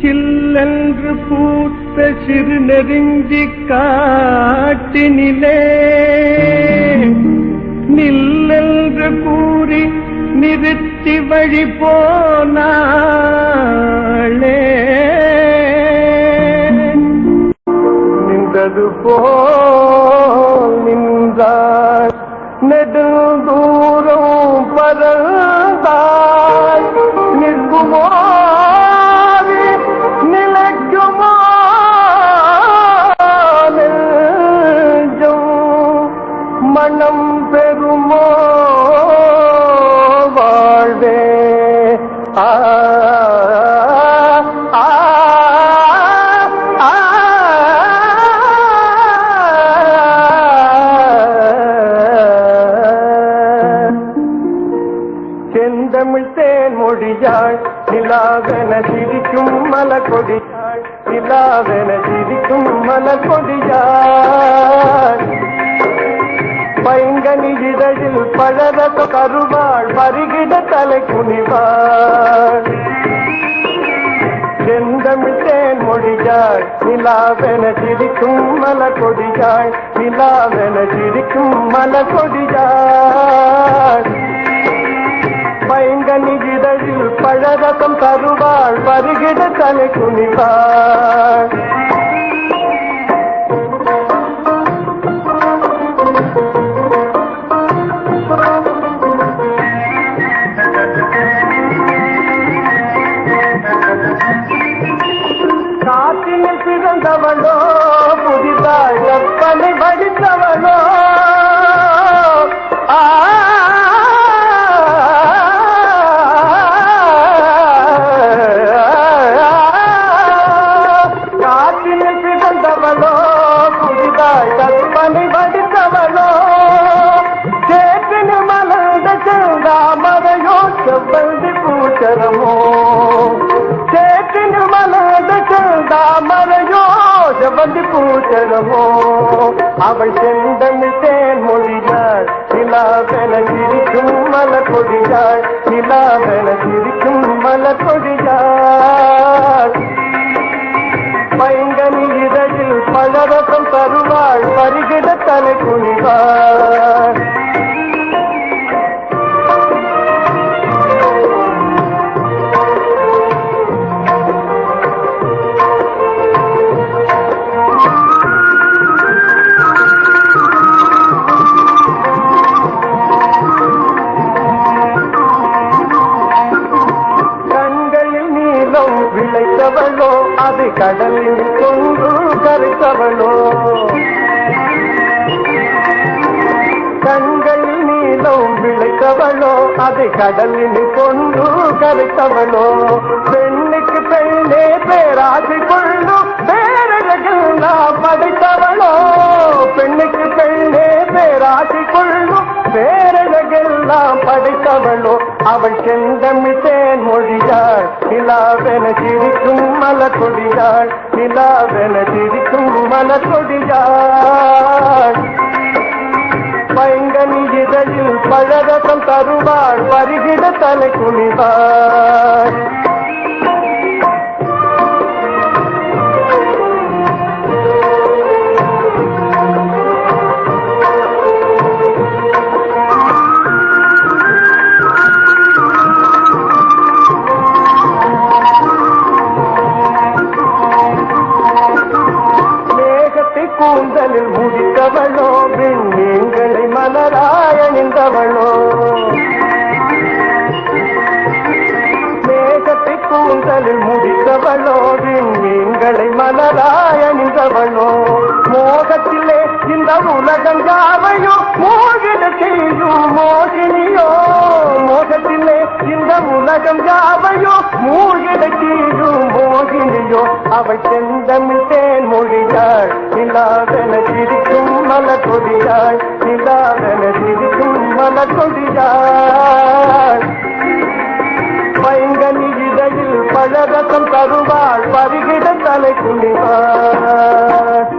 சில்லென்று பூத்த சிறு நெருஞ்சி காட்டினிலே. நில்லென்று கூறி நிறுத்தி வழி போனாளே. நின்றது போ நெடுந்தூரம் பறந்தாள் நிற்குமோ மனம் பெறுமோ? வாழ்வே ஆ, மொழியாள் நிலாவென சிரிக்கும் மலக்கொடியாள் நிலாவென சிரிக்கும் மலக்கொடியாள் பைங்கனி இதழில் பழரத கருவாள் பருகிட தலை குனிவாள். செந்தமிழ்தேன் மொழியாள் நிலாவென சிரிக்கும் மலக்கொடியாள் நிலாவென சிரிக்கும் மலக்கொடியாள் பைங்கனி இதழில் பழரசம் தருவாள் வருகிட தலை குனிவாள். காற்றினில் பிறந்தவளோ புதிதாய் கற்பனை வடித்தவளோ கற்பனை வடித்தவளோ சேற்றினு மலர்ந்த செந்தாமரையோ செவ்வந்தி பூச்சரமோ சேற்றினு மலர்ந்த செந்தாமரையோ செவ்வந்தி பூச்சரமோ அவள் செந்தமிழ் தேன் மொழியாள் நிலாவென சிரிக்கும் மலர் கொடியாள் நிலாவென சிரிக்கும் மலர் பைங்கனி இதழில் பழவ பருகிட தலை விளைத்தவளோ அது கடலில் கொண்டு கருத்தவளோ. கண்கள் நீளம் விளைத்தவளோ அது கடலில் கொண்டு கரைத்தவளோ. பெண்ணுக்கு பெண்ணே பேராசி கொள்ளும் பேரழகில் நாம் படைத்தவளோ. பெண்ணுக்கு பெண்ணே பேராசி கொள்ளும் பேரழகெல்லாம் படைத்தவளோ. அவள் செந்தமிட்டேன் மொழியாள் நிலாவென சிரிக்கும் மலர் கொடியாள் நிலாவென சிரிக்கும் மலர் கொடியாள் பைங்கனி இதழில் பழரசம் தருவாள் பருகிட தலை குனிவாள் கூந்தலில் முடித்தவளோ விண்மீன்களை மலராய நின்றவளோ மேகத்தை கூந்தலில் முடித்தவளோ மீன்களை மலராய நின்றவளோ மோகத்திலே இந்த உலகம் யாவையோ மோகிட செய்யும் மோகினியோ. மோகத்திலே இந்த உலகம் யாவையோ மூழ்கிட செய்யும் மொழியோ அவள் செந்தமிழ் தேன் மொழியாள் நிலாதன சிரிக்கும் மலர் கொடியாள் நிலாவென சிரிக்கும் மலர் கொடியாள் பைங்கனி இதழில் பழரசம் தருவாள். பருகிட தலை குனிவாள்